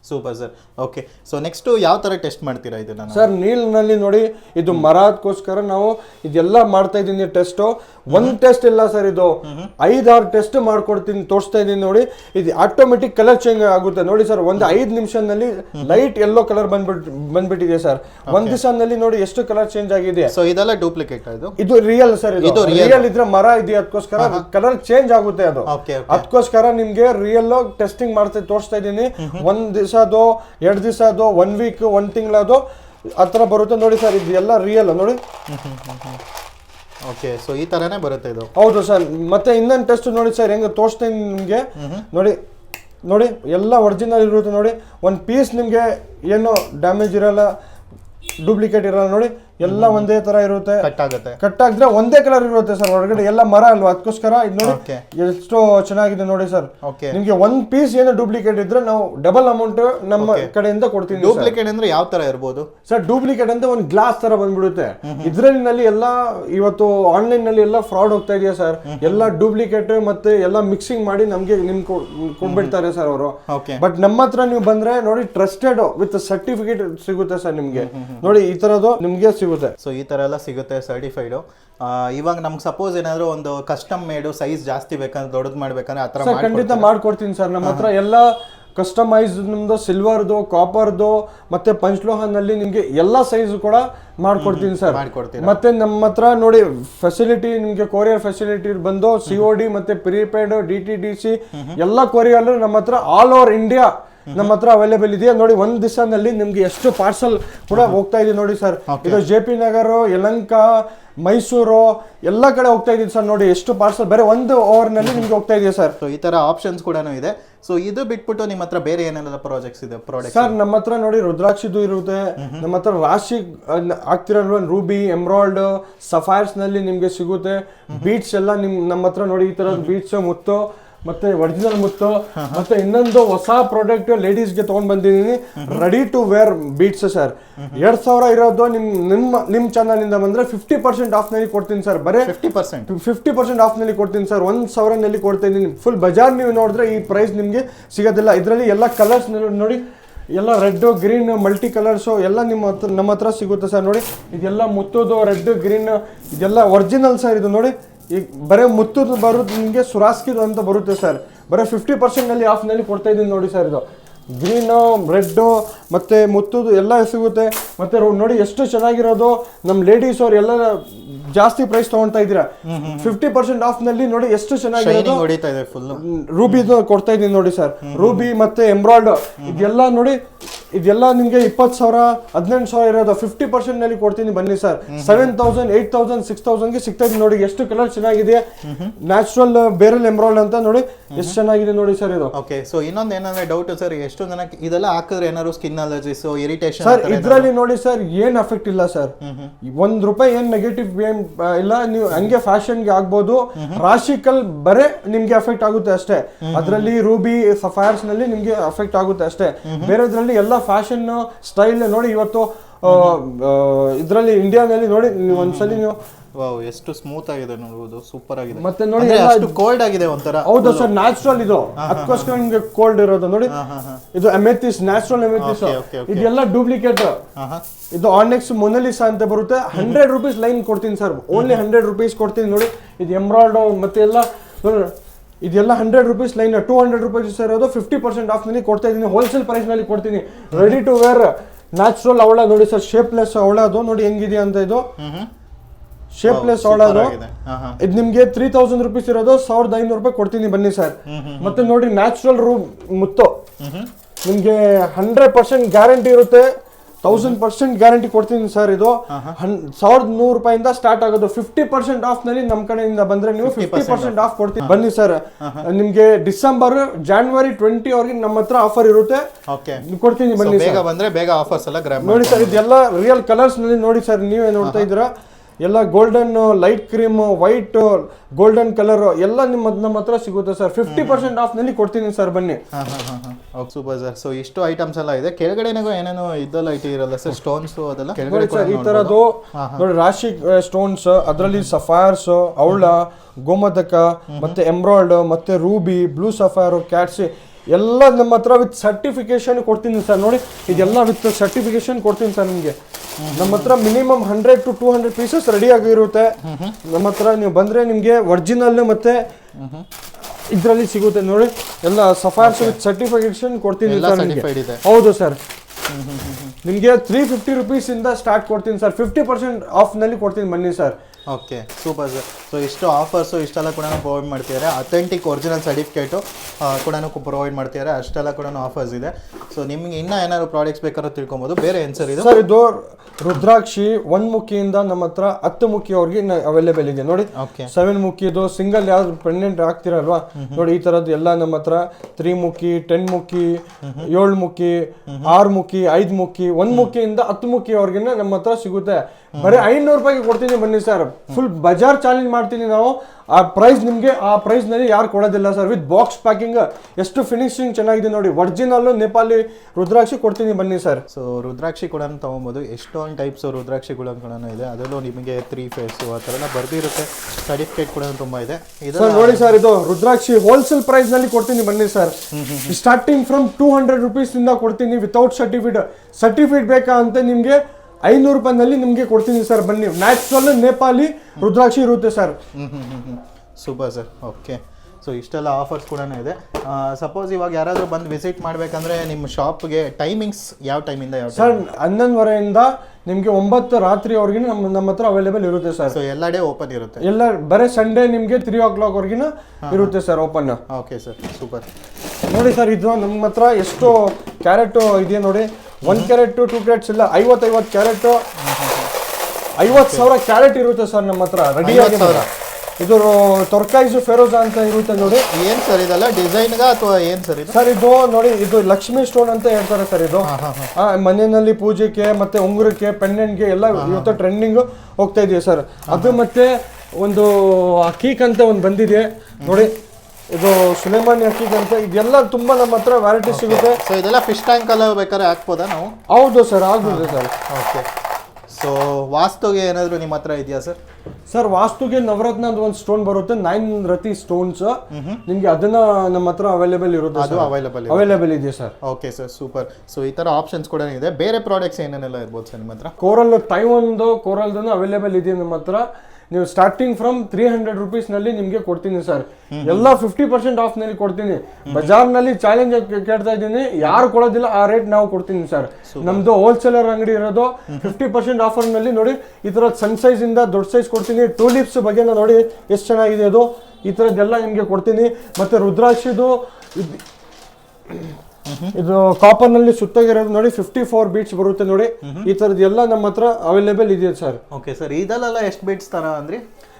[SPEAKER 1] Super sir okay so next ಯಾವ ಥರ ಟೆಸ್ಟ್ ಮಾಡ್ತೀರಾ ಇದನ್ನ
[SPEAKER 2] ಸರ್ ನೀಲ್ನಲ್ಲಿ ನೋಡಿ ಇದು ಮರ ಅದಕ್ಕೋಸ್ಕರ ನಾವು ಇದೆಲ್ಲ ಮಾಡ್ತಾ ಇದ್ದೀನಿ ಟೆಸ್ಟ್ ಒಂದ್ ಟೆಸ್ಟ್ ಇಲ್ಲ ಸರ್ ಇದು. ಐದಾರು ಟೆಸ್ಟ್ ಮಾಡ್ಕೊಡ್ತೀನಿ ತೋರಿಸ್ತಾ ಇದ್ದೀನಿ ನೋಡಿ. ಇದು ಆಟೋಮೆಟಿಕ್ ಕಲರ್ ಚೇಂಜ್ ಆಗುತ್ತೆ. ನೋಡಿ ಸರ್ ಒಂದು ಐದು ನಿಮಿಷದಲ್ಲಿ ಲೈಟ್ ಎಲ್ಲೋ ಕಲರ್ ಬಂದ್ಬಿಟ್ಟು ಬಂದ್ಬಿಟ್ಟಿದೆ ಸರ್. ಒಂದ್ ದಿವಸದಲ್ಲಿ ನೋಡಿ ಎಷ್ಟು ಕಲರ್ ಚೇಂಜ್ ಆಗಿದೆ.
[SPEAKER 1] ಸೊ ಇದೆಲ್ಲ ಡೂಪ್ಲಿಕೇಟ್ ಇದು?
[SPEAKER 2] ಇದು ರಿಯಲ್ ಸರ್ ಇದು.
[SPEAKER 1] ಇದು
[SPEAKER 2] ರಿಯಲ್ ಇದ್ರೆ ಮರ ಇದೆ ಅದಕ್ಕೋಸ್ಕರ ಕಲರ್ ಚೇಂಜ್ ಆಗುತ್ತೆ ಅದು. ಅದಕ್ಕೋಸ್ಕರ ನಿಮ್ಗೆ ರಿಯಲ್ ಟೆಸ್ಟಿಂಗ್ ಮಾಡ್ತಾ ತೋರಿಸ್ತಾ ಇದ್ದೀನಿ. ಒಂದ್ ದಿವಸದು ಎರಡ್ ದಿವಸದು ಒನ್ ವೀಕ್ ಒಂದ್ ತಿಂಗಳದು ಥರ ಬರುತ್ತೆ ನೋಡಿ ಸರ್ ಇದು ಎಲ್ಲ ರಿಯಲ್ ನೋಡಿ.
[SPEAKER 1] ಓಕೆ ಸೊ ಈ ತರನೇ ಬರುತ್ತೆ ಇದು.
[SPEAKER 2] ಹೌದು ಸರ್ ಮತ್ತೆ ಇನ್ನೊಂದು ಟೆಸ್ಟ್ ನೋಡಿ ಸರ್ ಹೆಂಗೆ ತೋರಿಸ್ತೀನಿ ನಿಮಗೆ. ನೋಡಿ ನೋಡಿ ಎಲ್ಲ ಒರಿಜಿನಲ್ ಇರುತ್ತೆ ನೋಡಿ. ಒಂದು ಪೀಸ್ ನಿಮಗೆ ಏನು ಡ್ಯಾಮೇಜ್ ಇರಲ್ಲ ಡೂಪ್ಲಿಕೇಟ್ ಇರಲ್ಲ ನೋಡಿ. ಎಲ್ಲ ಒಂದೇ ತರ ಇರುತ್ತೆ.
[SPEAKER 1] ಕಟ್ ಆಗುತ್ತೆ.
[SPEAKER 2] ಕಟ್ ಆಗಿದ್ರೆ ಒಂದೇ ಕಲರ್ ಇರುತ್ತೆ ಸರ್ ಹೊರಗಡೆ ಎಲ್ಲ ಮರ ಅಲ್ವಾ? ಅದಕ್ಕೋಸ್ಕರ ಇದು ನೋಡಿ ಎಷ್ಟೋ ಚೆನ್ನಾಗಿದೆ ನೋಡಿ ಸರ್
[SPEAKER 1] ಓಕೆ
[SPEAKER 2] ನಿಮ್ಗೆ ಒಂದ್ ಪೀಸ್ ಏನು ಡೂಪ್ಲಿಕೇಟ್ ಇದ್ರೆ ನಾವು ಡಬಲ್ ಅಮೌಂಟ್ ನಮ್ಮ ಕಡೆಯಿಂದ ಕೊಡ್ತೀವಿ.
[SPEAKER 1] ಡೂಪ್ಲಿಕೇಟ್ ಅಂದ್ರೆ ಯಾವ ತರ ಇರ್ಬೋದು?
[SPEAKER 2] ಸರ್ ಡೂಪ್ಲಿಕೇಟ್ ಅಂದ್ರೆ ಒಂದು ಗ್ಲಾಸ್ ತರ ಬಂದ್ಬಿಡುತ್ತೆ. ಇದ್ರಲ್ಲಿ ಎಲ್ಲ ಇವತ್ತು ಆನ್ಲೈನ್ನಲ್ಲಿ ಎಲ್ಲ ಫ್ರಾಡ್ ಹೋಗ್ತಾ ಇದೆಯಾ ಸರ್ ಎಲ್ಲ ಡೂಪ್ಲಿಕೇಟ್ ಮತ್ತೆ ಎಲ್ಲ ಮಿಕ್ಸಿಂಗ್ ಮಾಡಿ ನಮ್ಗೆ ನಿಮ್ ಕೊಡ್ಬಿಡ್ತಾರೆ ಸರ್ ಅವರು. ಬಟ್ ನಮ್ಮ ಹತ್ರ ನೀವು ಬಂದ್ರೆ ನೋಡಿ ಟ್ರಸ್ಟೆಡ್ ವಿತ್ ಸರ್ಟಿಫಿಕೇಟ್ ಸಿಗುತ್ತೆ ಸರ್ ನಿಮ್ಗೆ. ನೋಡಿ ಈ ತರದ್ದು ನಿಮ್ಗೆ ಸಿಗುತ್ತೆ.
[SPEAKER 1] ಸೊ ಈ ಥರ ಎಲ್ಲ ಸಿಗುತ್ತೆ ಸರ್ಟಿಫೈಡು ಇವಾಗ ನಮ್ಗೆ ಸಪೋಸ್ ಏನಾದರೂ ಒಂದು ಕಸ್ಟಮ್ ಮೇಡು ಸೈಜ್ ಜಾಸ್ತಿ ಬೇಕಂದ್ರೆ ದೊಡ್ಡದು ಮಾಡ್ಬೇಕಂದ್ರೆ ಆ ಥರ
[SPEAKER 2] ಖಂಡಿತ ಮಾಡ್ಕೊಡ್ತೀನಿ ಸರ್. ನಮ್ಮ ಹತ್ರ ಎಲ್ಲ ಕಸ್ಟಮೈಸ್ ನಿಮ್ದು ಸಿಲ್ವರ್ದು ಕಾಪರ್ದು ಮತ್ತೆ ಪಂಚಲೋಹನಲ್ಲಿ ನಿಮ್ಗೆ ಎಲ್ಲ ಸೈಜ್ ಕೂಡ ಮಾಡ್ಕೊಡ್ತೀನಿ ಸರ್.
[SPEAKER 1] ಮಾಡ್ಕೊಡ್ತೀನಿ
[SPEAKER 2] ಮತ್ತೆ ನಮ್ಮ ಹತ್ರ ನೋಡಿ ಫೆಸಿಲಿಟಿ ನಿಮಗೆ ಕೊರಿಯರ್ ಫೆಸಿಲಿಟಿ ಬಂದು ಸಿ ಒ ಡಿ ಮತ್ತೆ prepaid D T D C ಎಲ್ಲ ಕೊರಿಯರ್ ನಮ್ಮ ಹತ್ರ ಆಲ್ ಓವರ್ ಇಂಡಿಯಾ ನಮ್ಮ ಹತ್ರ ಅವೈಲೇಬಲ್ ಇದೆಯಾ? ನೋಡಿ ಒಂದ್ ದಿವಸದಲ್ಲಿ ನಿಮ್ಗೆ ಎಷ್ಟು ಪಾರ್ಸಲ್ ಕೂಡ ಹೋಗ್ತಾ ಇದೆ ನೋಡಿ ಸರ್ ಇದು ಜೆ ಪಿ ನಗರ್ ಯಲಂಕ ಮೈಸೂರು ಎಲ್ಲ ಕಡೆ ಹೋಗ್ತಾ ಇದೀನಿ ಸರ್ ನೋಡಿ ಎಷ್ಟು ಪಾರ್ಸಲ್ ಬೇರೆ ಒಂದು ಓವರ್ನಲ್ಲಿ ನಿಮ್ಗೆ ಹೋಗ್ತಾ ಇದೆಯಾ ಸರ್
[SPEAKER 1] ಸೊ ಈ ತರ ಆಪ್ಷನ್ಸ್ ಕೂಡ ಇದೆ. ಸೊ ಇದು ಬಿಟ್ಬಿಟ್ಟು ನಿಮ್ಮ ಹತ್ರ ಬೇರೆ ಏನೆಲ್ಲ ಪ್ರಾಜೆಕ್ಟ್ಸ್ ಇದೆ ಪ್ರಾಡಕ್ಟ್
[SPEAKER 2] ಸರ್ ನಮ್ಮ ಹತ್ರ ನೋಡಿ ರುದ್ರಾಕ್ಷಿದು ಇರುತ್ತೆ. ನಮ್ಮ ಹತ್ರ ರಾಶಿ ಆಗ್ತಿರೋ ರೂಬಿ ಎಮ್ರಾಲ್ಡ್ ಸಫೈರ್ಸ್ನಲ್ಲಿ ನಿಮ್ಗೆ ಸಿಗುತ್ತೆ. ಬೀಚ್ ಎಲ್ಲ ನಿಮ್ ನಮ್ಮ ಹತ್ರ ನೋಡಿ ಈ ತರ ಬೀಚ್ ಮುತ್ತು. ಮತ್ತೆ ಒರಿಜಿನಲ್ ಮುತ್ತು ಮತ್ತೆ ಇನ್ನೊಂದು ಹೊಸ ಪ್ರಾಡಕ್ಟ್ ಲೇಡೀಸ್ಗೆ ತಗೊಂಡ್ ಬಂದಿದ್ದೀನಿ. Ready to wear beads sir ಎರಡ್ ಸಾವಿರ ಇರೋದು ನಿಮ್ ನಿಮ್ಮ ನಿಮ್ ಚಾನಲ್ ಇಂದ ಬಂದ್ರೆ ಫಿಫ್ಟಿ ಪರ್ಸೆಂಟ್ ಆಫ್ನಲ್ಲಿ ಕೊಡ್ತೀನಿ ಸರ್ ಬರೀ
[SPEAKER 1] ಫಿಫ್ಟಿ ಪರ್ಸೆಂಟ್
[SPEAKER 2] ಫಿಫ್ಟಿ ಪರ್ಸೆಂಟ್ ಆಫ್ನಲ್ಲಿ ಕೊಡ್ತೀನಿ ಸರ್ ಒಂದ್ ಸಾವಿರನಲ್ಲಿ ಕೊಡ್ತಾ ಇದ್ದೀನಿ. ಫುಲ್ ಬಜಾರ್ ನೀವು ನೋಡಿದ್ರೆ ಈ ಪ್ರೈಸ್ ನಿಮ್ಗೆ ಸಿಗೋದಿಲ್ಲ. ಇದರಲ್ಲಿ ಎಲ್ಲ ಕಲರ್ಸ್ ನೋಡಿ ಎಲ್ಲ ರೆಡ್ ಗ್ರೀನ್ ಮಲ್ಟಿ ಕಲರ್ಸು ಎಲ್ಲ ನಿಮ್ಮ ಹತ್ರ ನಮ್ಮ ಹತ್ರ ಸಿಗುತ್ತೆ ಸರ್ ನೋಡಿ ಇದೆಲ್ಲ ಮುತ್ತುದು ರೆಡ್ ಗ್ರೀನ್ ಇದೆಲ್ಲ ಒರಿಜಿನಲ್ ಸರ್ ಇದು ನೋಡಿ ಈಗ ಬರೀ ಮುತ್ತು ಬರೋದು ನಿಮಗೆ ಸುರಾಸ್ಕಿದು ಅಂತ ಬರುತ್ತೆ ಸರ್. ಬರೀ ಫಿಫ್ಟಿ ಪರ್ಸೆಂಟ್ನಲ್ಲಿ ಆಫ್ನಲ್ಲಿ ಕೊಡ್ತಾ ಇದ್ದೀನಿ ನೋಡಿ ಸರ್ ಇದು. ಗ್ರೀನು ರೆಡ್ಡು ಮತ್ತು ಮುತ್ತುದು ಎಲ್ಲ ಸಿಗುತ್ತೆ. ಮತ್ತು ನೋಡಿ ಎಷ್ಟು ಚೆನ್ನಾಗಿರೋದು. ನಮ್ಮ ಲೇಡೀಸ್ ಅವ್ರು ಎಲ್ಲ ಜಾಸ್ತಿ ಪ್ರೈಸ್ ತೊಗೊಳ್ತಾ ಇದ್ದೀರಾ. ಫಿಫ್ಟಿ ಪರ್ಸೆಂಟ್ ಆಫ್ನಲ್ಲಿ ನೋಡಿ ಎಷ್ಟು ಚೆನ್ನಾಗಿರೋದು. ರೂಬಿದು ಕೊಡ್ತಾ ಇದ್ದೀನಿ ನೋಡಿ ಸರ್. ರೂಬಿ ಮತ್ತೆ ಎಂಬ್ರಾಯ್ಡ್ ಇದೆಲ್ಲ ನೋಡಿ ಇದೆಲ್ಲ ನಿಮ್ಗೆ ಇಪ್ಪತ್ತು ಸಾವಿರ ಹದಿನೆಂಟು ಸಾವಿರ ಇರೋದು ಫಿಫ್ಟಿ ಪರ್ಸೆಂಟ್ನಲ್ಲಿ ಕೊಡ್ತೀನಿ ಬನ್ನಿ sir. Seven thousand eight thousand six ತೌಸಂಡ್ಗೆ ಸಿಗ್ತಾ ಇದೆ ನೋಡಿ ಎಷ್ಟು ಕಲರ್ ಚೆನ್ನಾಗಿದೆ. ನ್ಯಾಚುರಲ್ ಬೇರಲ್ ಎಂಬ್ರಾಯ್ಡ್ ಅಂತ ನೋಡಿ ಎಷ್ಟು ಚೆನ್ನಾಗಿದೆ ನೋಡಿ ಸರ್ ಇದು.
[SPEAKER 1] ಓಕೆ ಸೊ ಇನ್ನೊಂದು ಏನಂದ್ರೆ ಡೌಟ್ ಸರ್ ಎಷ್ಟು ಜನಕ್ಕೆ ಇದೆಲ್ಲ ಹಾಕಿದ್ರೆ ಏನಾದ್ರು ಸ್ಕಿನ್ ಅಲರ್ಜಿಸ್ ಇರಿಟೇಷನ್
[SPEAKER 2] ಸರ್ ಇದ್ರಲ್ಲಿ ನೋಡಿ ಸರ್ ಏನ್ ಅಫೆಕ್ಟ್ ಇಲ್ಲ ಸರ್. ಒಂದ್ ರೂಪಾಯಿ ಏನ್ ನೆಗೆಟಿವ್ ಏನ್ ಇಲ್ಲ ನೀವು ಹಂಗೆ ಫ್ಯಾಷನ್ಗೆ ಆಗ್ಬೋದು. ರಾಶಿಕಲ್ ಬರೇ ನಿಮ್ಗೆ ಅಫೆಕ್ಟ್ ಆಗುತ್ತೆ ಅಷ್ಟೇ. ಅದರಲ್ಲಿ ರೂಬಿ ಸಫೈರ್ಸ್ನಲ್ಲಿ ನಿಮ್ಗೆ ಅಫೆಕ್ಟ್ ಆಗುತ್ತೆ ಅಷ್ಟೇ. ಬೇರೆದ್ರಲ್ಲಿ ಎಲ್ಲ ಫ್ಯಾಷನ್ ಸ್ಟೈಲ್ ನೋಡಿ ಇವತ್ತು ಇದರಲ್ಲಿ ಇಂಡಿಯಾನಲ್ಲಿ ನೋಡಿ ನೀವು ಒಂದ್ಸಲಿ ನೀವು
[SPEAKER 1] ವಾವ್ ಎಷ್ಟು ಸ್ಮೂತ್ ಆಗಿದೆ ನೋಡುವುದು ಸೂಪರ್ ಆಗಿದೆ.
[SPEAKER 2] ಮತ್ತೆ ನೋಡಿ
[SPEAKER 1] ಅಷ್ಟು ಕೋಲ್ಡ್ ಆಗಿದೆ ಒಂಥರ.
[SPEAKER 2] ಹೌದು ಸರ್ ನ್ಯಾಚುರಲ್ ಇದು. ಅದಕ್ಕೋಸ್ಕರ ನಿಮ್ಗೆ ಕೋಲ್ಡ್ ಇರೋದು. ನೋಡಿ ಇದು ಎಮೆಥಿಸ್ ನ್ಯಾಚುರಲ್ ಎಮೆಥಿಸ್. ಇದೆಲ್ಲ ಡೂಪ್ಲಿಕೇಟ್ ಇದು ಆನೆಕ್ಸ್ ಮೊನಲಿಸಾ ಅಂತ ಬರುತ್ತೆ. ಹಂಡ್ರೆಡ್ ರುಪೀಸ್ ಲೈನ್ ಕೊಡ್ತೀನಿ ಸರ್. ಓನ್ಲಿ ಹಂಡ್ರೆಡ್ ರುಪೀಸ್ ಕೊಡ್ತೀನಿ ನೋಡಿ. ಇದು ಎಂಬ್ರಾಯ್ಡ್ ಮತ್ತೆ ಎಲ್ಲ ನೋಡಿ, ಇದೆಲ್ಲ hundred rupees line two hundred rupees ಇರೋದು ಫಿಫ್ಟಿ ಪರ್ಸೆಂಟ್ ಆಫ್ನಲ್ಲಿ ಕೊಡ್ತಾ ಇದ್ದೀನಿ ಹೋಲ್ಸೇಲ್ ಪ್ರೈಸ್ನಲ್ಲಿ ಕೊಡ್ತೀನಿ. ರೆಡಿ ಟು ವೇರ್ ನ್ಯಾಚುರಲ್ ಅವಳ ನೋಡಿ ಸರ್ ಶೇಪ್ಲೆಸ್ ಅವಳ ಅದು ನೋಡಿ ಹೆಂಗಿದೆ ಅಂತ ಇದು. ಶೇಪ್ಲೆಸ್
[SPEAKER 1] ಅವಳದು.
[SPEAKER 2] ಇದು ನಿಮಗೆ ತ್ರೀ ತೌಸಂಡ್ ರುಪೀಸ್ ಇರೋದು ಸಾವಿರದ ಐನೂರು ರೂಪಾಯಿ ಕೊಡ್ತೀನಿ ಬನ್ನಿ ಸರ್ ಮತ್ತೆ ನೋಡಿ ನ್ಯಾಚುರಲ್ ರೂಮ್ ಮುತ್ತು. ನಿಮಗೆ ಹಂಡ್ರೆಡ್ ಪರ್ಸೆಂಟ್ ಗ್ಯಾರಂಟಿ ಇರುತ್ತೆ. ತೌಸಂಡ್ ಪರ್ಸೆಂಟ್ ಗ್ಯಾರಂಟಿ ಕೊಡ್ತೀನಿ ಸರ್ ಇದು. ಸಾವಿರದ ನೂರು ರೂಪಾಯಿಂದ ಸ್ಟಾರ್ಟ್ ಆಗೋದು. ಫಿಫ್ಟಿ ಪರ್ಸೆಂಟ್ ಆಫ್ನಲ್ಲಿ ನಮ್ಮ ಕಡೆಯಿಂದ ಬಂದ್ರೆ ನೀವು ಫಿಫ್ಟಿ ಪರ್ಸೆಂಟ್ ಆಫ್ ಕೊಡ್ತೀನಿ ಬನ್ನಿ ಸರ್. ನಿಮಗೆ ಡಿಸೆಂಬರ್ ಜಾನ್ವರಿ ಟ್ವೆಂಟಿ ಅವ್ರಿಗೆ ನಮ್ಮ ಹತ್ರ ಆಫರ್ ಇರುತ್ತೆ.
[SPEAKER 1] ಓಕೆ.
[SPEAKER 2] ಕೊಡ್ತೀನಿ ಬನ್ನಿ
[SPEAKER 1] ಬೇಗ ಬಂದ್ರೆ ಬೇಗ ಆಫರ್ಸ್ ಎಲ್ಲ ಗ್ರಾಮ್
[SPEAKER 2] ನೋಡಿ ಸರ್ ಇದೆಲ್ಲ ರಿಯಲ್ ಕಲರ್ಸ್ನಲ್ಲಿ ನೋಡಿ ಸರ್ ನೀವೇ ನೋಡ್ತಾ ಇದ್ದೀರಾ? ಎಲ್ಲ golden light cream white golden colour ಎಲ್ಲ ನಿಮ್ಮ ನಮ್ಮ ಹತ್ರ ಸಿಗುತ್ತೆ ಸರ್. ಫಿಫ್ಟಿ ಪರ್ಸೆಂಟ್ ಆಫ್ನಲ್ಲಿ ಕೊಡ್ತೀನಿ ಸರ್ ಬನ್ನಿ.
[SPEAKER 1] ಓಕೆ ಸೂಪರ್ ಸರ್ ಸೊ ಇಷ್ಟು ಐಟಮ್ಸ್ ಎಲ್ಲ ಇದೆ. ಕೆಳಗಡೆನಾಗೂ ಏನೇನೋ ಇದೆಲ್ಲ ಐಟಿ ಇರಲ್ಲ ಸರ್ ಸ್ಟೋನ್ಸ್ ಅದೆಲ್ಲ?
[SPEAKER 2] ನೋಡಿ
[SPEAKER 1] ಕೆಳಗಡೆ ಕೂಡ
[SPEAKER 2] ಸರ್ ಈ. ತರದ್ದು ನೋಡಿ ರಾಶಿ ಸ್ಟೋನ್ಸ್ ಅದರಲ್ಲಿ ಸಫೈರ್ಸ್ ಅವಳ ಗೋಮತಕ ಮತ್ತೆ ಎಮ್ರಾಯ್ಡ್ ಮತ್ತೆ ರೂಬಿ ಬ್ಲೂ ಸಫೈರ್ ಕ್ಯಾಟ್ಸಿ ಎಲ್ಲ ನಮ್ಮ ಹತ್ರ ವಿತ್ ಸರ್ಟಿಫಿಕೇಶನ್ ಕೊಡ್ತೀನಿ ಸರ್ ನೋಡಿ ಇದೆಲ್ಲ ವಿತ್ ಸರ್ಟಿಫಿಕೇಶನ್ ಕೊಡ್ತೀನಿ ಸರ್ ನಿಮಗೆ. ನಮ್ಮ ಹತ್ರ minimum hundred to two hundred pieces ready ಆಗಿರುತ್ತೆ. ನಮ್ಮ ಹತ್ರ ನೀವು ಬಂದ್ರೆ ನಿಮಗೆ ಒರಿಜಿನಲ್ ಮತ್ತೆ ಇದರಲ್ಲಿ ಸಿಗುತ್ತೆ ನೋಡಿ. ಎಲ್ಲ ಸಫಾರ್ಸ್ ಸರ್ಟಿಫಿಕೇಶನ್ ಕೊಡ್ತೀನಿ ಹೌದು ಸರ್ ನಿಮಗೆ ತ್ರೀ ಫಿಫ್ಟಿ ರುಪೀಸಿಂದ ಇಂದ ಸ್ಟಾರ್ಟ್ ಕೊಡ್ತೀನಿ ಸರ್ ಫಿಫ್ಟಿ ಪರ್ಸೆಂಟ್ ಆಫ್ನಲ್ಲಿ ಕೊಡ್ತೀನಿ ಬನ್ನಿ sir
[SPEAKER 1] okay super sir so ಇಷ್ಟು ಆಫರ್ಸು ಇಷ್ಟೆಲ್ಲ ಕೂಡ ಪ್ರೊವೈಡ್ ಮಾಡ್ತಿದ್ದಾರೆ. ಅಥೆಂಟಿಕ್ ಒರಿಜಿನಲ್ ಸರ್ಟಿಫಿಕೇಟು ಕೂಡ ಪ್ರೊವೈಡ್ ಮಾಡ್ತಿದ್ದಾರೆ. ಅಷ್ಟೆಲ್ಲ ಕೂಡ ಆಫರ್ಸ್ ಇದೆ. ಸೊ ನಿಮಗೆ ಇನ್ನೂ ಏನಾದ್ರು ಪ್ರಾಡಕ್ಟ್ಸ್ ಬೇಕಾದ್ರೂ ತಿಳ್ಕೊಬೋದು. ಬೇರೆ ಏನು ಇದೆ ಇದು?
[SPEAKER 2] ಸರ್ ಇದು ರುದ್ರಾಕ್ಷಿ ಒನ್ ಮುಖಿಯಿಂದ ನಮ್ಮ ಹತ್ರ ಹತ್ತು ಮುಖಿಯವ್ರಿಗೆ ಅವೈಲೇಬಲ್ ಇದೆ. ನೋಡಿ
[SPEAKER 1] ಓಕೆ
[SPEAKER 2] ಸೆವೆನ್ ಮುಖಿದು ಸಿಂಗಲ್ ಯಾವ್ದು ಪೆಂಡೆಂಟ್ ಹಾಕ್ತಿರಲ್ವಾ? ನೋಡಿ ಈ ತರದ್ದು ಎಲ್ಲ ನಮ್ಮ ಹತ್ರ ತ್ರೀ ಮುಖಿ ಟೆನ್ ಮುಖಿ ಏಳು ಮುಖಿ ಆರು ಮುಖಿ ಐದು ಮುಖಿ ಒಂದ್ ಮುಖಿಯಿಂದ ಹತ್ತು ಮುಖಿಯವರೆಗಿನ ನಮ್ಮ ಹತ್ರ ಸಿಗುತ್ತೆ. ಬರೀ ಐನೂರು ರೂಪಾಯಿಗೆ ಕೊಡ್ತೀನಿ ಬನ್ನಿ ಸರ್. ಫುಲ್ ಬಜಾರ್ ಚಾಲೆಂಜ್ ಮಾಡ್ತೀನಿ ನಾವು. ಆ ಪ್ರೈಸ್ ನಿಮಗೆ ಆ ಪ್ರೈಸ್ನಲ್ಲಿ ಯಾರು ಕೊಡೋದಿಲ್ಲ ಸರ್. ವಿತ್ ಬಾಕ್ಸ್ ಪ್ಯಾಕಿಂಗ್ ಎಷ್ಟು ಫಿನಿಶಿಂಗ್ ಚೆನ್ನಾಗಿದೆ ನೋಡಿ. ಒರಿಜಿನಲ್ ನೇಪಾಲಿ ರುದ್ರಾಕ್ಷಿ ಕೊಡ್ತೀನಿ ಬನ್ನಿ ಸರ್.
[SPEAKER 1] ಸೊ ರುದ್ರಾಕ್ಷಿ ಕೂಡ ತಗೊಬೋದು. ಎಷ್ಟೊಂದು ಟೈಪ್ಸ್ ರುದ್ರಾಕ್ಷಿ ಕೂಡ ಇದೆ. ಅದರಲ್ಲೂ ನಿಮಗೆ ತ್ರೀ ಫೇಸ್ ಆ ಥರ ಎಲ್ಲ ಬರ್ದಿರುತ್ತೆ. ಸರ್ಟಿಫಿಕೇಟ್ ಕೂಡ ತುಂಬ ಇದೆ.
[SPEAKER 2] ಸರ್ ನೋಡಿ ಸರ್ ಇದು ರುದ್ರಾಕ್ಷಿ ಹೋಲ್ಸೇಲ್ ಪ್ರೈಸ್ನಲ್ಲಿ ಕೊಡ್ತೀನಿ ಬನ್ನಿ sir. Starting from two hundred rupees ಇಂದ ಕೊಡ್ತೀನಿ ವಿತೌಟ್ ಸರ್ಟಿಫಿಕೇಟ್ ಸರ್ಟಿಫಿಕೇಟ್ ಬೇಕಾ ಅಂತ ನಿಮಗೆ ಐನೂರು ರೂಪಾಯಿನಲ್ಲಿ ನಿಮಗೆ ಕೊಡ್ತೀನಿ ಸರ್. ಬನ್ನಿ. ನ್ಯಾಚುರಲ್ ನೇಪಾಲಿ ರುದ್ರಾಕ್ಷಿ ಇರುತ್ತೆ sir.
[SPEAKER 1] Super sir. Okay. So ಇಷ್ಟೆಲ್ಲ ಆಫರ್ಸ್ ಕೂಡ ಇದೆ. ಸಪೋಸ್ ಇವಾಗ ಯಾರಾದರೂ ಬಂದು ವಿಸಿಟ್ ಮಾಡಬೇಕಂದ್ರೆ ನಿಮ್ಮ ಶಾಪ್ಗೆ ಟೈಮಿಂಗ್ಸ್ ಯಾವ ಟೈಮಿಂದ ಯಾವ
[SPEAKER 2] ಸರ್ ಹನ್ನೊಂದುವರೆಯಿಂದ ನಿಮಗೆ ಒಂಬತ್ತು ರಾತ್ರಿವರೆಗಿನ ನಮ್ಮ ನಮ್ಮ ಹತ್ರ ಅವೈಲೇಬಲ್ ಇರುತ್ತೆ ಸರ್.
[SPEAKER 1] ಸೊ ಎಲ್ಲ ಡೇ ಓಪನ್ ಇರುತ್ತೆ.
[SPEAKER 2] ಎಲ್ಲ ಬರೀ ಸಂಡೇ ನಿಮಗೆ ತ್ರೀ ಓ ಕ್ಲಾಕ್ ವರ್ಗಿನ ಇರುತ್ತೆ sir open
[SPEAKER 1] okay sir super.
[SPEAKER 2] ನೋಡಿ ಸರ್ ಇದು ನಮ್ಮ ಹತ್ರ ಎಷ್ಟು ಕ್ಯಾರೆಟು ಇದೆ ನೋಡಿ. ಒಂದ್ ಕ್ಯಾರೆಟ್ ಟೂ ಕ್ಯಾರೆಟ್ಸ್ ಇಲ್ಲ ಐವತ್ತೈವತ್ತು ಕ್ಯಾರೆಟ್. ಐವತ್ತು ಸಾವಿರ ಕ್ಯಾರೆಟ್ ಇರುತ್ತೆ ಸರ್ ನಮ್ಮ ಹತ್ರ ರೆಡಿ
[SPEAKER 1] ಸಾವಿರ.
[SPEAKER 2] ಇದು ತೊರ್ಕಾಯ್ಸು ಫೆರೋಜಾ ಅಂತ ಇರುತ್ತೆ ನೋಡಿ.
[SPEAKER 1] ಏನು ಸರ್ ಇದೆಲ್ಲ? ಡಿಸೈನ್ ಅಥವಾ ಏನು ಸರ್ ಇದು?
[SPEAKER 2] ಸರ್ ಇದು ನೋಡಿ ಇದು ಲಕ್ಷ್ಮಿ ಸ್ಟೋನ್ ಅಂತ ಹೇಳ್ತಾರೆ ಸರ್ ಇದು. ಮನೆಯಲ್ಲಿ ಪೂಜೆಗೆ ಮತ್ತೆ ಉಂಗುರಕ್ಕೆ ಪೆಂಡೆಂಟ್ಗೆ ಎಲ್ಲ ಇವತ್ತು ಟ್ರೆಂಡಿಂಗ್ ಹೋಗ್ತಾ ಇದೆಯಾ ಸರ್? ಅದು ಮತ್ತೆ ಒಂದು ಅಕೀಕ್ ಅಂತ ಒಂದು ಬಂದಿದೆ. ನೋಡಿ ಇದು ಸುಲೇಮಾನಿ ಹಾಕಿದಂತ ಅಂತ ಇದೆಲ್ಲ ತುಂಬಾ ನಮ್ಮ ಹತ್ರ ವೆರೈಟಿ ಸಿಗುತ್ತೆ.
[SPEAKER 1] ಸೊ ಇದೆಲ್ಲ ಫಿಶ್ ಟ್ಯಾಂಕ್ ಎಲ್ಲ ಬೇಕಾದ್ರೆ ಹಾಕ್ಬೋದಾ ನಾವು?
[SPEAKER 2] ಹೌದು ಸರ್ ಆಗ್ಬೋದು ಸರ್.
[SPEAKER 1] ಓಕೆ ಸೊ ವಾಸ್ತುಗೆ ಏನಾದರೂ ನಿಮ್ಮ ಹತ್ರ ಇದೆಯಾ ಸರ್?
[SPEAKER 2] ಸರ್ ವಾಸ್ತುಗೆ ನವರತ್ನ ಅಂತ ಒಂದು ಸ್ಟೋನ್ ಬರುತ್ತೆ ನೈನ್ ರತಿ ಸ್ಟೋನ್ಸ್ ನಿಮಗೆ ಅದನ್ನ ನಮ್ಮ ಹತ್ರ ಅವೈಲೇಬಲ್ ಇರುತ್ತೆ
[SPEAKER 1] ಅದು ಅವೈಲೇಬಲ್
[SPEAKER 2] ಅವೈಲೇಬಲ್ ಇದೆ sir.
[SPEAKER 1] Okay sir super so ಈ ತರ ಆಪ್ಷನ್ಸ್ ಕೂಡ ಇದೆ ಬೇರೆ ಪ್ರಾಡಕ್ಟ್ಸ್ ಏನೇನೆಲ್ಲ ಇರ್ಬೋದು ಸರ್ ನಿಮ್ಮ ಹತ್ರ?
[SPEAKER 2] ಕೋರಲ್ ತೈವನ್ದು ಕೋರಲ್ದನ್ನು ಅವೈಲೇಬಲ್ ಇದೆ ನಮ್ಮ ಹತ್ರ? ನೀವು ಸ್ಟಾರ್ಟಿಂಗ್ ಫ್ರಮ್ ತ್ರೀ ಹಂಡ್ರೆಡ್ ರುಪೀಸ್ನಲ್ಲಿ ನಿಮ್ಗೆ ಕೊಡ್ತೀನಿ ಸರ್ ಎಲ್ಲ ಫಿಫ್ಟಿ ಪರ್ಸೆಂಟ್ ಆಫ್ನಲ್ಲಿ ಕೊಡ್ತೀನಿ. ಬಜಾರ್ನಲ್ಲಿ ಚಾಲೆಂಜ್ ಕೇಳ್ತಾ ಇದ್ದೀನಿ. ಯಾರು ಕೊಡೋದಿಲ್ಲ ಆ ರೇಟ್ ನಾವು ಕೊಡ್ತೀನಿ ಸರ್ ನಮ್ದು ಹೋಲ್ಸೇಲರ್ ಅಂಗಡಿ ಇರೋದು. ಫಿಫ್ಟಿ ಪರ್ಸೆಂಟ್ ಆಫರ್ನಲ್ಲಿ ನೋಡಿ ಈ ತರ ಸಣ್ಣ ಸೈಜ್ ಇಂದ ದೊಡ್ಡ ಸೈಜ್ ಕೊಡ್ತೀನಿ. ಟೂಲಿಪ್ಸ್ ಬಗ್ಗೆ ನೋಡಿ ಎಷ್ಟು ಚೆನ್ನಾಗಿದೆ ಅದು ಈ ತರದ್ದೆಲ್ಲ ನಿಮ್ಗೆ ಕೊಡ್ತೀನಿ. ಮತ್ತೆ ರುದ್ರಾಕ್ಷಿದು ಇದ್- ಕಾಪರ್ನಲ್ಲಿ ಸುತ್ತಾಗಿರೋದು ನೋಡಿ ಫಿಫ್ಟಿ ಫೋರ್ ಬೀಟ್ಸ್ ಬರುತ್ತೆ ನೋಡಿ. ಈ ತರದ್ ಎಲ್ಲ ನಮ್ಮ ಹತ್ರ ಅವೈಲೇಬಲ್ ಇದೆ ಸರ್
[SPEAKER 1] ಓಕೆ ಸರ್ ಇದೆಲ್ಲ ಎಷ್ಟು ಬೀಟ್ಸ್ ತರ ಅಂದ್ರಿ?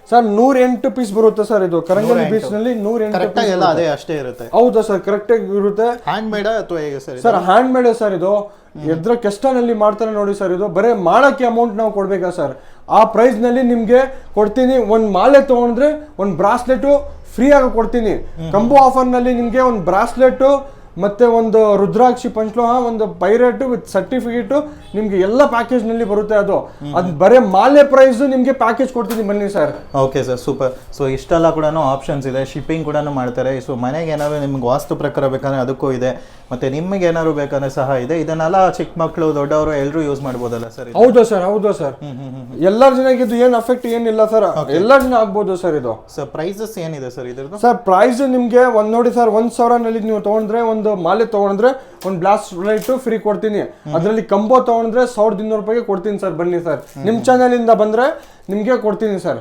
[SPEAKER 2] ಸರ್ ನೂರ ಎಂಟು ಪೀಸ್ ಬರುತ್ತೆ ಸರ್ ಇದು. ಕರಂಗಲ್ ಬೀಚ್ನಲ್ಲಿ ನೂರ ಎಂಟು
[SPEAKER 1] ಎಲ್ಲ ಅದೇ ಅಷ್ಟೇ ಇರುತ್ತೆ.
[SPEAKER 2] ಹೌದಾ ಸರ್ ಕರೆಕ್ಟ್ ಆಗಿ ಇರುತ್ತೆ.
[SPEAKER 1] ಹ್ಯಾಂಡ್ ಮೇಡ್ ಅಥವಾ ಹೇಗೆ sir
[SPEAKER 2] sir hand made sir ಇದು. ಎದ್ರ ಕೆಸ್ಟನಲ್ಲಿ ಮಾಡ್ತಾರೆ ನೋಡಿ ಸರ್ ಇದು. ಬರೇ ಮಾಡಕ್ಕೆ ಅಮೌಂಟ್ ನಾವು ಕೊಡ್ಬೇಕಾ ಸರ್ ಆ ಪ್ರೈಸ್ನಲ್ಲಿ ನಿಮ್ಗೆ ಕೊಡ್ತೀನಿ. ಒಂದ್ ಮಾಲೆ ತಗೊಂಡ್ರೆ ಒಂದ್ ಬ್ರಾಸ್ಲೆಟ್ ಫ್ರೀ ಆಗಿ ಕೊಡ್ತೀನಿ. ಕಂಬೋ ಆಫರ್ನಲ್ಲಿ ನಿಮ್ಗೆ ಒಂದ್ ಬ್ರಾಸ್ಲೆಟ್ ಮತ್ತೆ ಒಂದು ರುದ್ರಾಕ್ಷಿ ಪಂಚಲೋಹ ಒಂದು ಪೈರೇಟ್ ವಿತ್ ಸರ್ಟಿಫಿಕೇಟ್ ನಿಮ್ಗೆ ಎಲ್ಲ ಪ್ಯಾಕೇಜ್ನಲ್ಲಿ ಬರುತ್ತೆ ಅದು. ಅದು ಬರೇ ಮಾಲೆ ಪ್ರೈಸ್ ನಿಮ್ಗೆ ಪ್ಯಾಕೇಜ್ ಕೊಡ್ತೀನಿ ಬನ್ನಿ sir
[SPEAKER 1] okay sir super so ಇಷ್ಟೆಲ್ಲ ಕೂಡ ಆಪ್ಷನ್ಸ್ ಇದೆ. ಶಿಪ್ಪಿಂಗ್ ಕೂಡ ಮಾಡ್ತಾರೆ. ಸೊ ಮನೆಗೆ ಏನಾದ್ರು ನಿಮ್ಗೆ ವಾಸ್ತು ಪ್ರಕಾರ ಬೇಕಂದ್ರೆ ಅದಕ್ಕೂ ಇದೆ. ಮತ್ತೆ ನಿಮಗೆ ಏನಾದ್ರು ಬೇಕಂದ್ರೆ ಸಹ ಇದೆ. ಇದನ್ನೆಲ್ಲ ಚಿಕ್ಕ ಮಕ್ಕಳು ದೊಡ್ಡವರು ಎಲ್ಲರೂ ಯೂಸ್ ಮಾಡ್ಬೋದಲ್ಲ ಸರ್
[SPEAKER 2] ಹೌದು ಸರ್ ಹೌದು ಸರ್ ಎಲ್ಲರ ಜನಕ್ಕೆ ಇದು ಏನ್ ಅಫೆಕ್ಟ್ ಏನಿಲ್ಲ ಸರ್ ಎಲ್ಲ ಜನ ಆಗ್ಬೋದು ಸರ್ ಇದು.
[SPEAKER 1] ಸರ್ ಪ್ರೈಸಸ್ ಏನಿದೆ ಸರ್ ಇದ್ರದ್ದು?
[SPEAKER 2] ಸರ್ ಪ್ರೈಸ್ ನಿಮ್ಗೆ ಒಂದು ನೋಡಿ ಸರ್ ಒಂದ್ ಸಾವಿರನಲ್ಲಿ ನೀವು ತಗೊಂಡ್ರೆ ಒಂದು ಮಾಲೆ ತಗೊಂಡ್ರೆ ಒಂದು ಬ್ಲಾಸ್ಟ್ ಲೈಟ್ ಫ್ರೀ ಕೊಡ್ತೀನಿ. ಅದರಲ್ಲಿ ಕಂಬೋ ತಗೊಂಡ್ರೆ ಸಾವಿರದ ಇನ್ನೂರು ರೂಪಾಯಿಗೆ ಕೊಡ್ತೀನಿ ಸರ್ ಬನ್ನಿ ಸರ್. ನಿಮ್ ಚಾನೆಲ್ ಇಂದ ಬಂದ್ರೆ ನಿಮ್ಗೆ ಕೊಡ್ತೀನಿ ಸರ್.